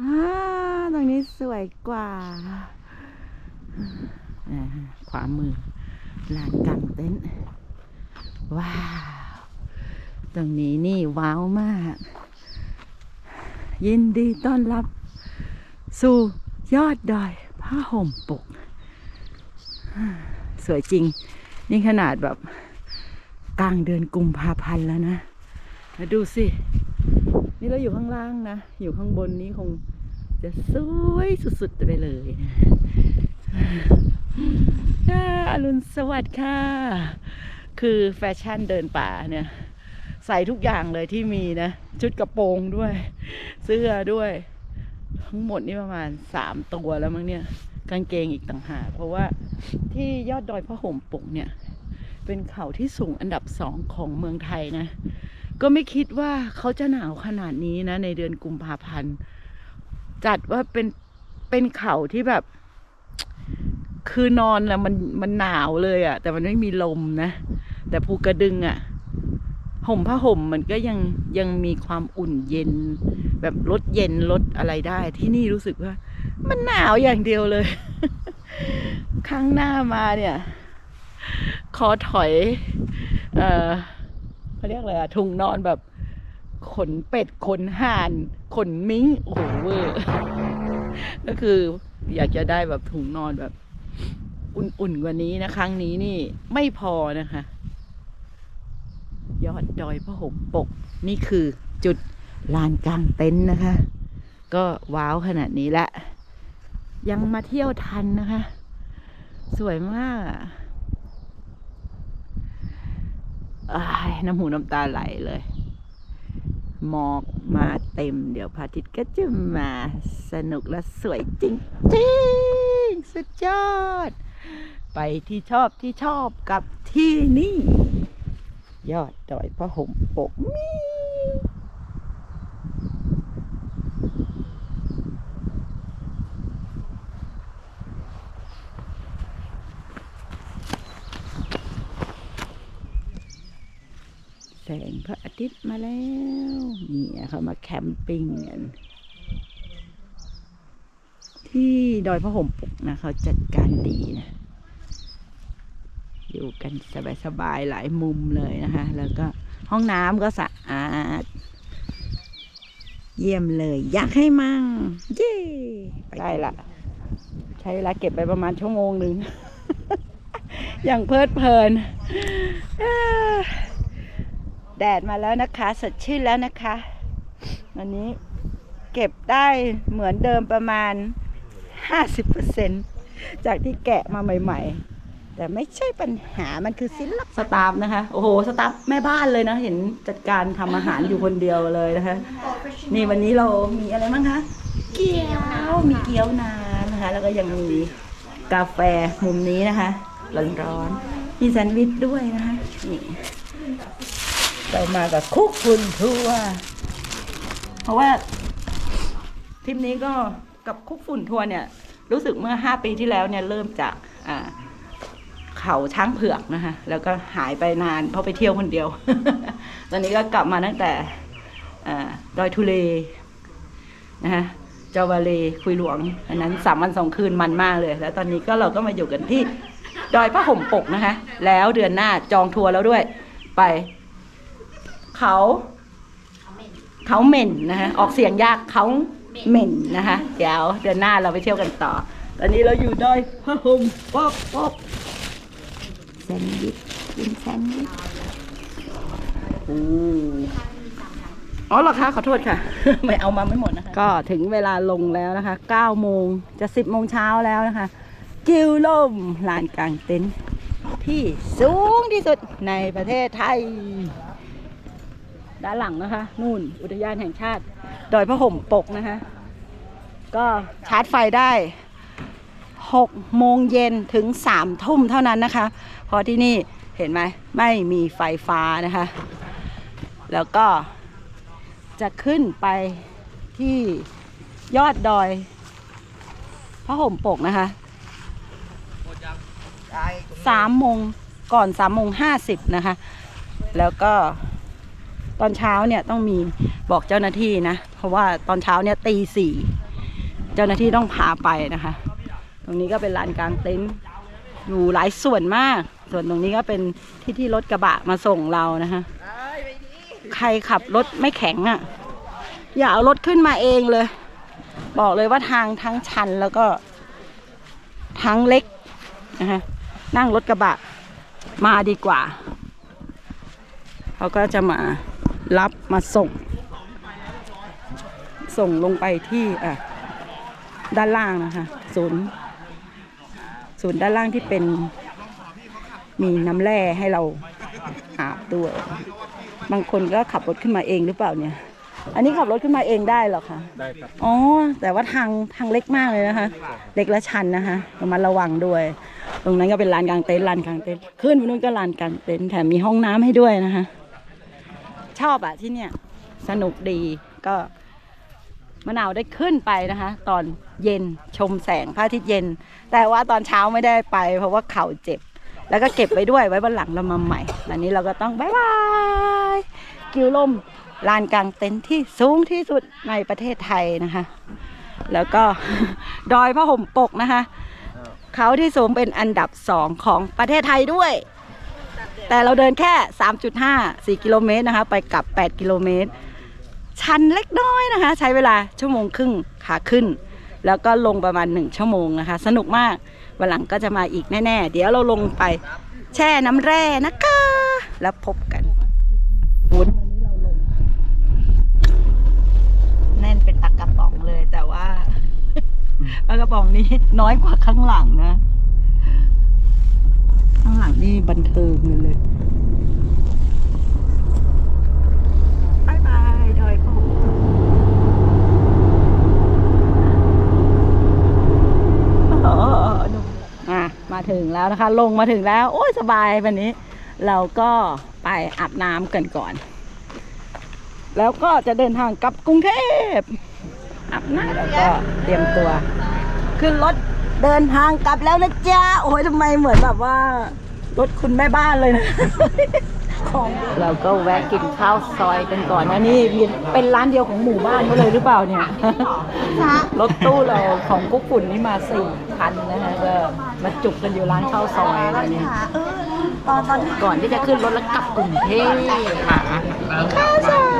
อ่าตรงนี้สวยกว่าขวามือลานกลางเต็นท์ว้าว ตรงนี้นี่ว้าวมาก ยินดีต้อนรับ สู่ยอดดอยผ้าห่มปก สวยจริง นี่ขนาดแบบกลางเดือนกุมภาพันธ์แล้วนะมาดูสิ นี่เราอยู่ข้างล่างนะ อยู่ข้างบนนี้คงจะสวยสุดๆไปเลยอ่าอรุณสวัสดิ์ค่ะ คือแฟชั่นเดินป่าเนี่ย ใส่ทุกอย่างเลยที่มีนะ ชุดกระโปรงด้วย เสื้อด้วย ทั้งหมดนี่ประมาณสามตัวแล้วมั้งเนี่ย กางเกงอีกต่างหากเพราะว่าที่ยอดดอยพระห่มปกเนี่ย เป็นเขาที่สูงอันดับสองของเมืองไทยนะ ก็ไม่คิดว่าเขาจะหนาวขนาดนี้นะในเดือนกุมภาพันธ์ จัดว่าเป็นเป็นเขาที่แบบ คือนอนแล้วมันมันหนาวเลยอะ่ะ แต่มันไม่มีลมนะ แต่ภูกระดึงอะ่ะห่มผ้าห่มมันก็ยังยังมีความอุ่นเย็น แบบลดเย็นลดอะไรได้ ที่นี่รู้สึกว่า มันหนาวอย่างเดียวเลยข้งหน้ามาเนี่ยคอถอย เอ่อ เขาเรียกอะไรอะถุงนอนแบบขนเป็ดขนห่านขนมิง้งโอ้โหเวอร์ก็คืออยากจะได้แบบถุงนอนแบบ อุ่นๆกว่านี้นะครั้งนี้นี่ไม่พอนะคะ ยอดดอยพระหมปก นี่คือจุดลานกลางเต็นท์นะคะ ก็ว้าวขนาดนี้ละ ยังมาเที่ยวทันนะคะ สวยมากอะอ้าย น้ำหูน้ำตาไหลเลยหมอกมาเต็ม เดี๋ยวพระอาทิตย์ก็จะมาสนุกและสวยจริงจริงสุดยอด ไปที่ชอบที่ชอบกับที่นี่ ยอดดอยพระห่มปกมีแสงพระอา ทิตย์มาแล้วนี่เขามาแคมปิ้งกันที่ดอยพระห่มปกนะเขาจัดการดีนะอยู่กันสบายๆหลายมุมเลยนะคะ แล้วก็ห้องน้ำก็สะอาด เยี่ยมเลย อยากให้มั่งเย้ได้ละใช้เวลาเก็บไปประมาณชั่วโมงหนึ่ง อย่างเพลิดเพลินอ่า แดดมาแล้วนะคะ สดชื่นแล้วนะคะวันนี้เก็บได้เหมือนเดิมประมาณ 50%จากที่แกะมาใหม่ ๆ แต่ไม่ใช่ปัญหามันคือศิลปะสตาฟนะคะ โอ้โห สตาฟแม่บ้านเลยนะ เห็นจัดการทำอาหารอยู่คนเดียวเลยนะคะ นี่วันนี้เรามีอะไรบ้างคะ เกี๊ยวมีเกี๊ยวน้ำนะคะ แล้วก็ยังมีกาแฟมุมนี้นะคะร้อนๆมีแซนด์วิชด้วยนะคะนี่ เรามากับคุกคุณทัวร์เพราะว่าทริปนี้ก็กับคุกฝุ่นทัวร์เนี่ยรู้สึกเมื่อห้าปีที่แล้วเนี่ยเริ่มจากเขาช้างเผือกนะคะแล้วก็หายไปนานเพราะไปเที่ยวคนเดียว ตอนนี้ก็กลับมาตั้งแต่อดอยทุเลนะคะเจาวาเลคุยหลวง อันนั้นสามวันสองคืนมันมากเลย แล้วตอนนี้ก็เราก็มาอยู่กันที่ดอยพระห่มปกนะคะ แล้วเดือนหน้าจองทัวร์แล้วด้วยไป เขาเขาเหม็นนะคะออกเสียงยากเขาเหม็นนะคะเดี๋ยวเดือนหน้าเราไปเที่ยวกันต่อ ตอนนี้เราอยู่ดอยพระห่มปกปกแซนด์วิชกินแซนด์วิชอืมอ๋อเหรอคะขอโทษค่ะ ไม่เอามาไม่หมดนะคะ ก็ถึงเวลาลงแล้วนะคะ9โมงจะ 10โมงเช้าแล้วนะคะ กิวลมลานกลางเต็นท์ที่สูงที่สุดในประเทศไทย ด้านหลังนะคะ นู่นอุทยานแห่งชาติ ดอยพระห่มปกนะคะ ก็ชาร์จไฟได้6โมงเย็นถึง3ทุ่มเท่านั้นนะคะ เพราะที่นี่เห็นไหมไม่มีไฟฟ้านะคะ แล้วก็จะขึ้นไปที่ยอดดอยพระห่มปกนะคะสามโมงก่อนสามโมงห้าสิบนะคะ แล้วก็ ตอนเช้าเนี่ยต้องมีบอกเจ้าหน้าที่นะ เพราะว่าตอนเช้าเนี่ยตีสี่เจ้าหน้าที่ต้องพาไปนะคะ ตรงนี้ก็เป็นลานกลางเต็นท์อยู่หลายส่วนมาก ส่วนตรงนี้ก็เป็นที่ที่รถกระบะมาส่งเรานะคะ ใครขับรถไม่แข็งอะ่ะ อย่าเอารถขึ้นมาเองเลย บอกเลยว่าทางทั้งชันแล้วก็ทั้งเล็กนะคะนั่งรถกระบะมาดีกว่า เขาก็จะมา รับมาส่ง ส่งลงไปที่อะด้านล่างนะคะศูนย์ศูนย์ด้านล่างที่เป็น มีน้ำแร่ให้เราอาบด้วยบางคนก็ขับรถขึ้นมาเองหรือเปล่าเนี่ย อันนี้ขับรถขึ้นมาเองได้เหรอคะได้ครับอ๋อแต่ว่าทางทางเล็กมากเลยนะคะ เล็กและชันนะคะระมัดระวังด้วย ตรงนั้นก็เป็นลานกลางเต็นท์ลานกลางเต็นท์ขึ้นไปนู้นก็ลานกลางเต็นท์แถมมีห้องน้ำให้ด้วยนะคะ ชอบอะที่เนี่ย สนุกดีก็มะนาวได้ขึ้นไปนะคะ ตอนเย็นชมแสงพระอาทิตย์เย็น แต่ว่าตอนเช้าไม่ได้ไป เพราะว่าเข่าเจ็บ แล้วก็เก็บไว้ด้วยไว้บนหลังเรามาใหม่ตอนนี้เราก็ต้องบายบายกิวลมลานกลางเต็นท์ที่สูงที่สุดในประเทศไทยนะคะ แล้วก็ดอยพระห่มปกนะคะ เขาที่สูงเป็นอันดับสองของประเทศไทยด้วย แต่เราเดินแค่ 3.5 4 กิโลเมตรนะคะ ไปกลับ 8 กิโลเมตร ชันเล็กน้อยนะคะ ใช้เวลาชั่วโมงครึ่งขาขึ้น แล้วก็ลงประมาณ 1 ชั่วโมงนะคะ สนุกมาก วันหลังก็จะมาอีกแน่ ๆ เดี๋ยวเราลงไปแช่น้ำแร่นะคะ แล้วพบกันวุ้นแน่นเป็นปากกระป๋องเลยแต่ว่าปลากระป๋องนี้น้อยกว่าข้างหลังนะางหลังนี่บันเทิงเลยเลยบายบายดอยพ่อโอ้ดูอะมาถึงแล้วนะคะ ลงมาถึงแล้ว โอ้ยสบายวันนี้ เราก็ไปอาบน้ำกันก่อน แล้วก็จะเดินทางกลับกรุงเทพอาบน้ำแล้วก็เตรียมตัว ขึ้นรถ เดินทางกลับแล้วนะจ๊ะโอ้ยทำไมเหมือนแบบว่ารถคุณแม่บ้านเลยนะ ของเราก็แวะกินข้าวซอยกันก่อนนะนี่มีเป็นร้านเดียวของหมู่บ้านเขาเลยหรือเปล่าเนี่ย รถตู้เราของกุ๊กฝุ่นนี่มาสี่คันนะคะก็มาจุกกันอยู่ร้านข้าวซอยอะไรเนี่ยตอนตอนก่อนที่จะขึ้นรถแล้วกลับกรุงเทพค่ะข้าวซอย